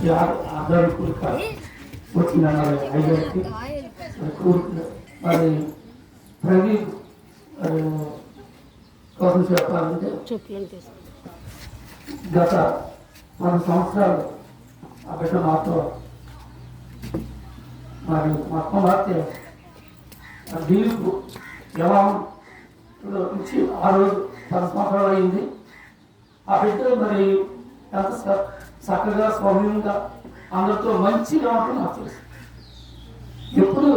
ఈ ఆ- ఆధార్ మరి ఐదరికి మరి ప్రదీప్ మరి కోసం చెప్పాలంటే గత పది సంవత్సరాలు ఆ బిడ్డ మాతో మరి మా కుమార్తె దీనికి ఎలా నుంచి ఆ రోజు పది సంవత్సరాలు అయింది. ఆ బిడ్డ మరి ఎంత చక్కగా సౌమ్యంగా అందరితో మంచిగా ఉంటుంది నాకు తెలుసు ఎప్పుడు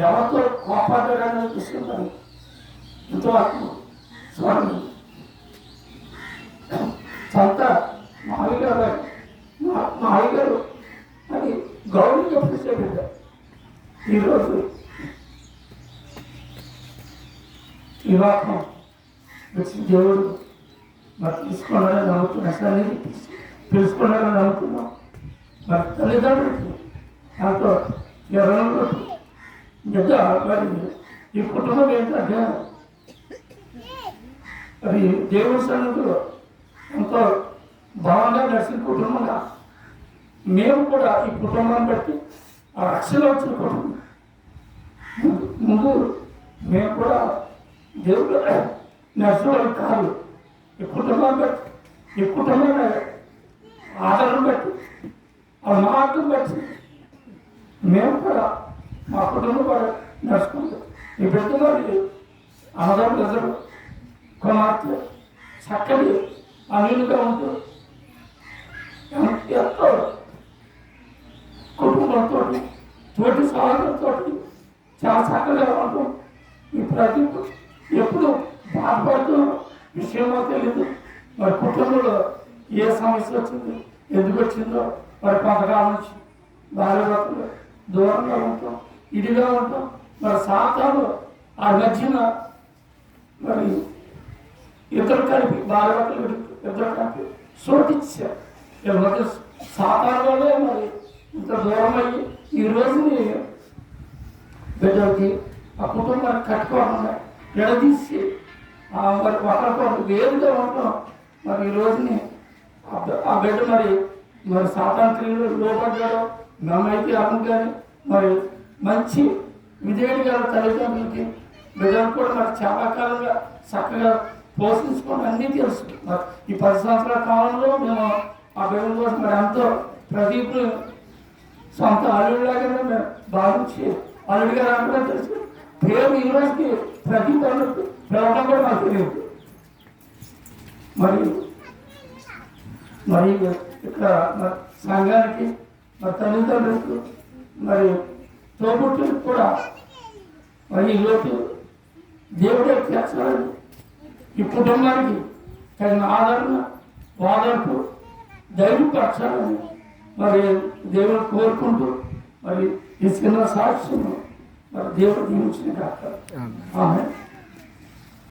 ఎవరితో కోపాడడానికి విషయం ఎంతో అర్థం చూడండి. సొంత మావి గారు మావి గారు అని గౌరవంగా పిలిచే ఈరోజు వివాహం వచ్చిన దేవుడు మరి తీసుకోవాలని నమ్ముతున్నా సరే తీసుకు తెలుసుకున్నారని అనుకున్నాం. మరి తల్లిదండ్రులకు నాతో ఎవరు బిడ్డ మరి ఈ కుటుంబం ఏంటంటే అది దేవుని సన్నిధిలో ఎంతో బాగా నడిచిన కుటుంబంగా. మేము కూడా ఈ కుటుంబాన్ని బట్టి ఆ రక్షణ వచ్చిన కుటుంబం. ముందు మేము కూడా దేవుడు నడిచిన వాళ్ళు కాదు. ఈ కుటుంబాన్ని బట్టి ఈ కుటుంబాన్ని ఆదరణ బట్టి ఆ మార్గం బట్టి మేము కూడా మా కుటుంబం కూడా నడుచుకుంటాం ఈ బిడ్డ మరి అన్నదమ్ములు ఎదురు కుమార్తె చక్కటి అనిలుగా ఉంటూ ఎంతో కుటుంబంతో తోటి సహోదరులతో చాలా చక్కగా ఉంటాం ఈ ప్రతి ఎప్పుడు బాధపడుతూ విషయమో తెలియదు. మరి కుటుంబంలో ఏ సమస్య వచ్చింది? ఎందుకు వచ్చిందో? మరి కొంతకాలం నుంచి భార్య భర్తలు దూరంగా ఉంటాం ఇదిగా ఉంటాం. మరి సాతాలు ఆ మధ్యన మరి ఇద్దరు కలిపి భార్యభర్తలు ఇద్దరు కలిపి శోధించారు వీళ్ళ మధ్య సాతాను మరి ఇంత దూరం అయ్యి ఈ రోజుని బిడ్డలకి ఆ కుటుంబాన్ని కట్టుకోకుండా విడదీసి మరి మరి ఒకరికొకరు వేరుగా ఉంటాం మరి ఈ రోజుని ఆ ఆ బిడ్డ మరి మరి సాతాన్ క్రియలు లోపడ్డాడు మేమైతే అమ్మ కానీ మరి మంచి విధేయుడు గారు తల్లిదండ్రులకి బిడ్డలు కూడా మరి చాలా కాలంగా చక్కగా పోషించుకోవడం అన్నీ తెలుసు. మరి ఈ పది సంవత్సరాల కాలంలో మేము ఆ బిడ్డల కోసం మరి ఎంతో ప్రదీప్ను సొంత అల్లుడిలాగానే మేము భావించి అల్లుడి గారు అంటే తెలుసు. పేరు ఈ రోజుకి ప్రదీప్ అన్నట్టు పిలవడం కూడా మాకు తెలియదు. మరి మరి ఇక్కడ సంఘానికి మరి తల్లిదండ్రులకు మరి తోబుట్టులకు కూడా మరి ఈ లోటు దేవుడే చేస్తాడని ఈ కుటుంబానికి తగిన ఆదరణ వాదనకు ధైర్యపరచాలని మరి దేవుడు కోరుకుంటూ మరి ఈ చిన్న సాక్ష్యం మరి దేవుడు దీవించిన కాక ఆమె